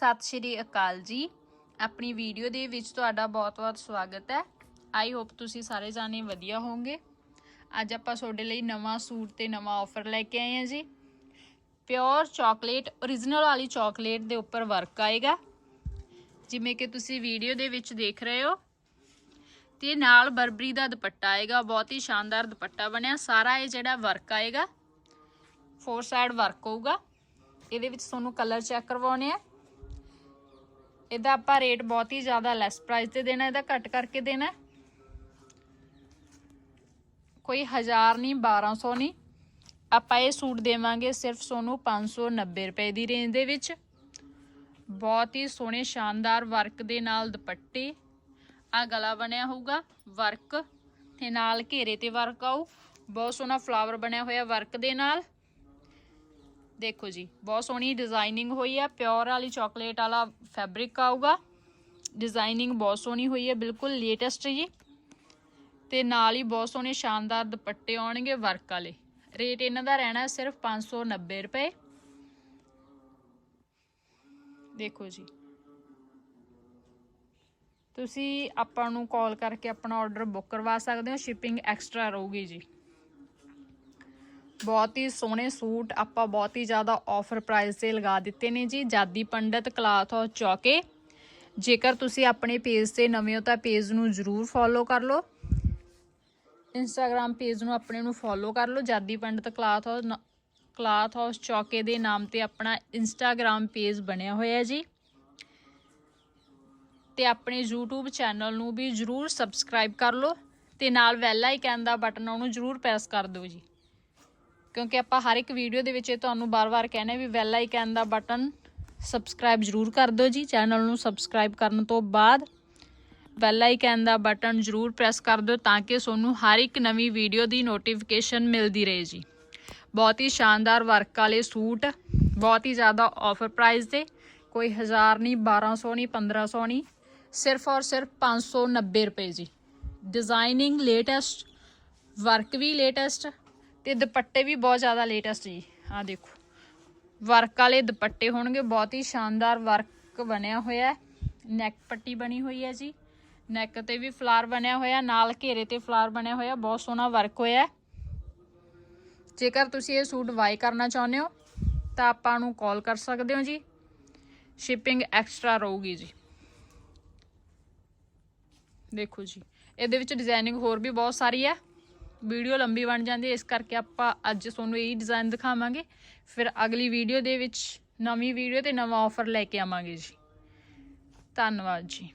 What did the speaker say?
ਸਤਿ ਸ਼੍ਰੀ ਅਕਾਲ ਜੀ। ਆਪਣੀ ਵੀਡੀਓ ਦੇ ਵਿੱਚ ਤੁਹਾਡਾ ਬਹੁਤ-ਬਹੁਤ ਸਵਾਗਤ ਹੈ। ਆਈ ਹੋਪ ਤੁਸੀਂ ਸਾਰੇ ਜਾਣੇ ਵਧੀਆ ਹੋਵੋਗੇ। ਅੱਜ ਆਪਾਂ ਤੁਹਾਡੇ ਲਈ ਨਵਾਂ ਸੂਟ ਤੇ ਨਵਾਂ ਆਫਰ ਲੈ ਕੇ ਆਏ ਹਾਂ ਜੀ। ਪਿਓਰ ਚਾਕਲੇਟ origignal ਵਾਲੀ ਚਾਕਲੇਟ ਦੇ ਉੱਪਰ ਵਰਕ ਆਏਗਾ। ਜਿਵੇਂ ਕਿ ਤੁਸੀਂ ਵੀਡੀਓ ਦੇ ਵਿੱਚ ਦੇਖ ਰਹੇ ਹੋ। ਤੇ ਨਾਲ ਬਰਬਰੀ ਦਾ ਦੁਪੱਟਾ ਆਏਗਾ, ਬਹੁਤ ਹੀ ਸ਼ਾਨਦਾਰ ਦੁਪੱਟਾ ਬਣਿਆ। ਸਾਰਾ ਇਹ ਜਿਹੜਾ ਵਰਕ ਆਏਗਾ ਫੋਰ ਸਾਈਡ ਵਰਕ ਹੋਊਗਾ। ਇਹਦੇ ਵਿੱਚ ਤੁਹਾਨੂੰ ਕਲਰ ਚੈੱਕ ਕਰਵਾਉਣੇ ਆ। ਇਹਦਾ ਆਪਾਂ ਰੇਟ ਬਹੁਤ ਹੀ ਜ਼ਿਆਦਾ ਲੈਸ ਪ੍ਰਾਈਸ ਤੇ ਦੇਣਾ, ਇਹਦਾ ਘੱਟ ਕਰਕੇ ਦੇਣਾ। ਕੋਈ 1000 ਨਹੀਂ 1200 ਨਹੀਂ। ਆਪਾਂ ਇਹ ਸੂਟ ਦੇਵਾਂਗੇ ਸਿਰਫ ਤੁਹਾਨੂੰ 590 ਰੁਪਏ ਦੀ ਰੇਂਜ ਦੇ ਵਿੱਚ। ਬਹੁਤ ਹੀ ਸੋਹਣੇ, ਸ਼ਾਨਦਾਰ ਵਰਕ ਦੇ ਨਾਲ ਦੁਪੱਟੇ। ਆ ਗਲਾ ਬਣਿਆ ਹੋਊਗਾ ਵਰਕ ਤੇ ਨਾਲ ਘੇਰੇ ਤੇ ਵਰਕ ਆਊ। ਬਹੁਤ ਸੋਹਣਾ ਫਲਾਵਰ ਬਣਿਆ ਹੋਇਆ ਵਰਕ ਦੇ ਨਾਲ। ਦੇਖੋ ਜੀ, ਬਹੁਤ ਸੋਹਣੀ ਡਿਜ਼ਾਈਨਿੰਗ ਹੋਈ ਹੈ ਪਿਓਰ ਵਾਲੀ ਚਾਕਲੇਟ ਵਾਲਾ ਫੈਬਰਿਕ ਆਊਗਾ। ਡਿਜ਼ਾਈਨਿੰਗ ਬਹੁਤ ਸੋਹਣੀ ਹੋਈ ਹੈ, ਬਿਲਕੁਲ ਲੇਟੈਸਟ ਜੀ। ਤੇ ਨਾਲ ਹੀ ਬਹੁਤ ਸੋਹਣੇ ਸ਼ਾਨਦਾਰ ਦੁਪੱਟੇ ਆਉਣਗੇ ਵਰਕ ਵਾਲੇ। ਰੇਟ ਇਹਨਾਂ ਦਾ ਰਹਿਣਾ ਹੈ ਸਿਰਫ 590 ਰੁਪਏ। ਦੇਖੋ ਜੀ। ਤੁਸੀਂ ਆਪਾਂ ਨੂੰ ਕਾਲ ਕਰਕੇ ਆਪਣਾ ਆਰਡਰ ਬੁੱਕ ਕਰਵਾ ਸਕਦੇ ਹੋ ਸ਼ਿਪਿੰਗ ਐਕਸਟਰਾ ਰਹੂਗੀ ਜੀ। ਬਹੁਤ ਹੀ ਸੋਹਣੇ ਸੂਟ ਆਪਾਂ ਬਹੁਤ ਹੀ ਜ਼ਿਆਦਾ ਆਫਰ ਪ੍ਰਾਈਸ ਤੇ ਲਗਾ ਦਿੱਤੇ ਨੇ ਜੀ। ਜਾਦੀ ਪੰਡਤ, ਕਲਾਥ ਹਾਊਸ ਚੌਕੇ। ਜੇਕਰ ਤੁਸੀਂ ਆਪਣੇ ਪੇਜ ਤੇ ਨਵੇਂ ਹੋ ਤਾਂ ਪੇਜ ਨੂੰ ਜਰੂਰ ਫੋਲੋ ਕਰ ਲਓ। ਇੰਸਟਾਗ੍ਰam ਪੇਜ ਨੂੰ ਆਪਣੇ ਨੂੰ ਫੋਲੋ ਕਰ ਲਓ। ਜਾਦੀ ਪੰਡਤ, ਕਲਾਥ ਹਾਊਸ ਕਲਾਥ ਹਾਊਸ ਚੌਕੇ ਦੇ ਨਾਮ ਤੇ ਆਪਣਾ ਇੰਸਟਾਗ੍ਰam ਪੇਜ ਬਣਿਆ ਹੋਇਆ ਜੀ। ਤੇ ਆਪਣੇ YouTube ਚੈਨਲ ਨੂੰ ਵੀ ਜਰੂਰ ਸਬਸਕ੍ਰਾਈਬ ਕਰ ਲਓ। ਤੇ ਨਾਲ ਬੈਲ ਆਈਕਨ ਦਾ ਬਟਨ ਉਹਨੂੰ ਜਰੂਰ ਪ੍ਰੈਸ ਕਰ ਦਿਓ ਜੀ। ਕਿਉਂਕਿ ਆਪਾਂ ਹਰ ਇੱਕ ਵੀਡੀਓ ਦੇ ਵਿੱਚ ਇਹ ਤੁਹਾਨੂੰ ਬਾਰ-ਬਾਰ ਕਹਿੰਦੇ ਵੀ ਬੈਲ ਆਈਕਨ ਦਾ ਬਟਨ ਸਬਸਕ੍ਰਾਈਬ ਜਰੂਰ ਕਰ ਦਿਓ ਜੀ। ਚੈਨਲ ਨੂੰ ਸਬਸਕ੍ਰਾਈਬ ਕਰਨ ਤੋਂ ਬਾਅਦ ਬੈਲ ਆਈਕਨ ਦਾ ਬਟਨ ਜਰੂਰ ਪ੍ਰੈਸ ਕਰ ਦਿਓ ਤਾਂ ਕਿ ਤੁਹਾਨੂੰ ਹਰ ਇੱਕ ਨਵੀਂ ਵੀਡੀਓ ਦੀ ਨੋਟੀਫਿਕੇਸ਼ਨ ਮਿਲਦੀ ਰਹੇ ਜੀ। ਬਹੁਤ ਹੀ ਸ਼ਾਨਦਾਰ ਵਰਕ ਵਾਲੇ ਸੂਟ, ਬਹੁਤ ਹੀ ਜ਼ਿਆਦਾ ਆਫਰ ਪ੍ਰਾਈਸ ਤੇ ਕੋਈ 1000 ਨਹੀਂ 1200 ਨਹੀਂ 1500 ਨਹੀਂ, ਸਿਰਫ ਔਰ ਸਿਰਫ 590 ਰੁਪਏ ਜੀ। ਡਿਜ਼ਾਈਨਿੰਗ ਲੇਟੈਸਟ ਵਰਕ ਵੀ ਲੇਟੈਸਟ ਤੇ ਦੁਪੱਟੇ ਵੀ ਬਹੁਤ ਜ਼ਿਆਦਾ ਲੇਟੈਸਟ ਜੀ। ਆ ਦੇਖੋ। ਵਰਕ ਵਾਲੇ ਦੁਪੱਟੇ ਹੋਣਗੇ, ਬਹੁਤ ਹੀ ਸ਼ਾਨਦਾਰ ਵਰਕ ਬਣਿਆ ਹੋਇਆ ਹੈ। ਨੈਕ ਪੱਟੀ ਬਣੀ ਹੋਈ ਹੈ ਜੀ। ਨੈਕ ਤੇ ਵੀ ਫਲਾਰ ਬਣਿਆ ਹੋਇਆ, ਨਾਲ ਘੇਰੇ ਤੇ ਫਲਾਰ ਬਣਿਆ ਹੋਇਆ, ਬਹੁਤ ਸੋਹਣਾ ਵਰਕ ਹੋਇਆ ਜੇਕਰ ਤੁਸੀਂ ਇਹ ਸੂਟ ਵਾਈ ਕਰਨਾ ਚਾਹੁੰਦੇ ਹੋ, ਤਾਂ ਆਪਾਂ ਨੂੰ ਕਾਲ ਕਰ ਸਕਦੇ ਹੋ ਜੀ। ਸ਼ਿਪਿੰਗ ਐਕਸਟਰਾ ਰਹੂਗੀ ਜੀ। ਦੇਖੋ ਜੀ। ਇਹਦੇ ਵਿੱਚ ਡਿਜ਼ਾਈਨਿੰਗ ਹੋਰ ਵੀ ਬਹੁਤ ਸਾਰੀ ਹੈ। ਵੀਡੀਓ ਲੰਬੀ ਬਣ ਜਾਂਦੀ ਹੈ, ਇਸ ਕਰਕੇ ਆਪਾਂ ਅੱਜ ਤੁਹਾਨੂੰ ਇਹੀ ਡਿਜ਼ਾਈਨ ਦਿਖਾਵਾਂਗੇ। ਫਿਰ ਅਗਲੀ ਵੀਡੀਓ ਦੇ ਵਿੱਚ ਨਵੀਂ ਵੀਡੀਓ ਤੇ ਨਵਾਂ ਆਫਰ ਲੈ ਕੇ ਆਵਾਂਗੇ ਜੀ। ਧੰਨਵਾਦ ਜੀ।